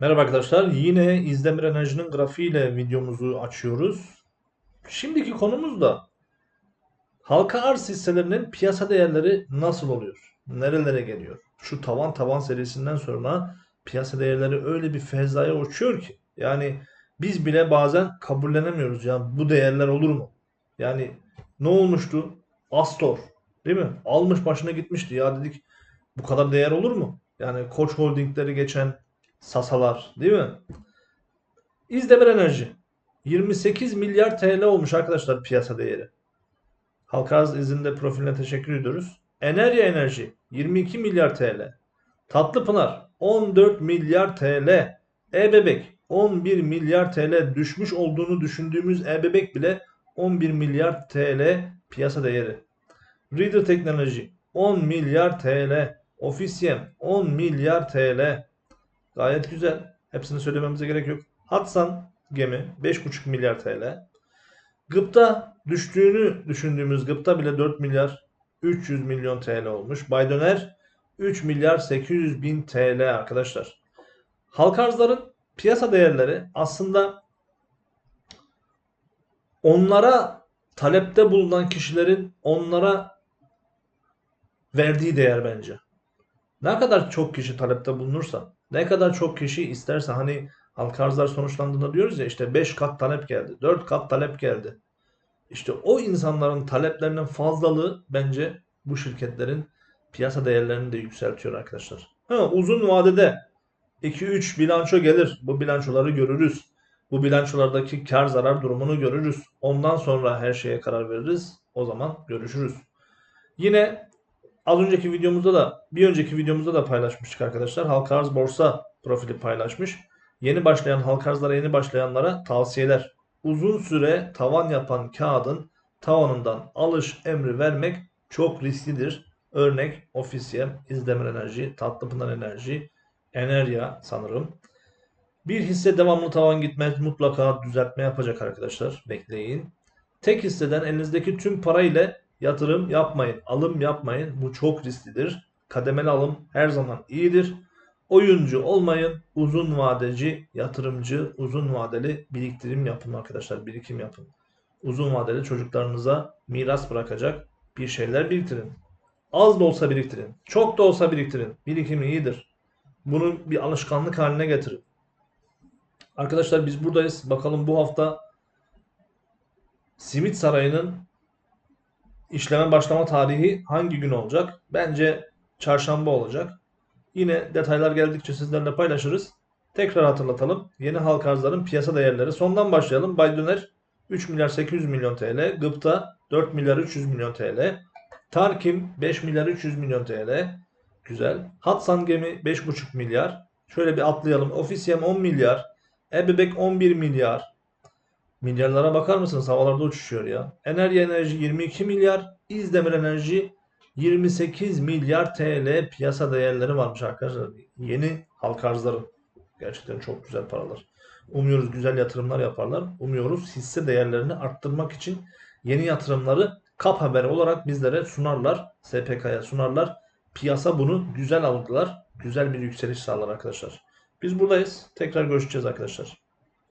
Merhaba arkadaşlar. Yine İzdemir Enerji'nin grafiğiyle videomuzu açıyoruz. Şimdiki konumuz da halka arz hisselerinin piyasa değerleri nasıl oluyor? Nerelere geliyor? Şu tavan tavan serisinden sonra piyasa değerleri öyle bir fezaya uçuyor ki. Yani biz bile bazen kabullenemiyoruz ya bu değerler olur mu? Yani ne olmuştu? Astor değil mi? Almış başına gitmişti ya dedik bu kadar değer olur mu? Yani Koç Holdingleri geçen Sasalar değil mi? İzdemir Enerji 28 milyar TL olmuş arkadaşlar piyasa değeri. Halka arz izinde profiline teşekkür ediyoruz. Enerji Enerji 22 milyar TL. Tatlıpınar 14 milyar TL. E-Bebek 11 milyar TL düşmüş olduğunu düşündüğümüz E-Bebek bile 11 milyar TL piyasa değeri. Reader Teknoloji 10 milyar TL. Ofisiyem 10 milyar TL. Gayet güzel. Hepsini söylememize gerek yok. Hatsan gemi 5,5 milyar TL. Gıpta düştüğünü düşündüğümüz Gıpta bile 4 milyar 300 milyon TL olmuş. Baydöner 3 milyar 800 bin TL arkadaşlar. Halka arzların piyasa değerleri aslında onlara talepte bulunan kişilerin onlara verdiği değer bence. Ne kadar çok kişi talepte bulunursa, ne kadar çok kişi isterse hani halka arzlar sonuçlandığında diyoruz ya işte 5 kat talep geldi, 4 kat talep geldi. İşte o insanların taleplerinin fazlalığı bence bu şirketlerin piyasa değerlerini de yükseltiyor arkadaşlar. Ha, uzun vadede 2-3 bilanço gelir. Bu bilançoları görürüz. Bu bilançolardaki kar zarar durumunu görürüz. Ondan sonra her şeye karar veririz. O zaman görüşürüz. Yine az önceki videomuzda da bir önceki videomuzda da paylaşmıştık arkadaşlar. Halka arz borsa profili paylaşmış. Yeni başlayan halka arzlara yeni başlayanlara tavsiyeler. Uzun süre tavan yapan kağıdın tavanından alış emri vermek çok risklidir. Örnek Ofisiyem, İzdemir Enerji, Tatlıpınar Enerji, Enerya sanırım. Bir hisse devamlı tavan gitmez mutlaka düzeltme yapacak arkadaşlar. Bekleyin. Tek hisseden elinizdeki tüm para ile yatırım yapmayın. Alım yapmayın. Bu çok risklidir. Kademeli alım her zaman iyidir. Oyuncu olmayın. Uzun vadeci, yatırımcı, uzun vadeli biriktirim yapın arkadaşlar. Birikim yapın. Uzun vadeli çocuklarınıza miras bırakacak bir şeyler biriktirin. Az da olsa biriktirin. Çok da olsa biriktirin. Birikim iyidir. Bunu bir alışkanlık haline getirin. Arkadaşlar biz buradayız. Bakalım bu hafta Simit Sarayı'nın işleme başlama tarihi hangi gün olacak? Bence çarşamba olacak. Yine detaylar geldikçe sizlerle paylaşırız. Tekrar hatırlatalım. Yeni halka arzların piyasa değerleri. Sondan başlayalım. Baydöner 3 milyar 800 milyon TL. Gıpta 4 milyar 300 milyon TL. Tarkim 5 milyar 300 milyon TL. Güzel. Hatsan Gemi 5,5 milyar. Şöyle bir atlayalım. Ofisiyem 10 milyar. Ebebek 11 milyar. Milyarlara bakar mısınız? Havalarda uçuşuyor ya. Enerji Enerji 22 milyar. İzdemir Enerji 28 milyar TL piyasa değerleri varmış arkadaşlar. Yeni halka arzların. Gerçekten çok güzel paralar. Umuyoruz güzel yatırımlar yaparlar. Umuyoruz hisse değerlerini arttırmak için yeni yatırımları kap haberi olarak bizlere sunarlar. SPK'ya sunarlar. Piyasa bunu güzel algılar. Güzel bir yükseliş sağlar arkadaşlar. Biz buradayız. Tekrar görüşeceğiz arkadaşlar.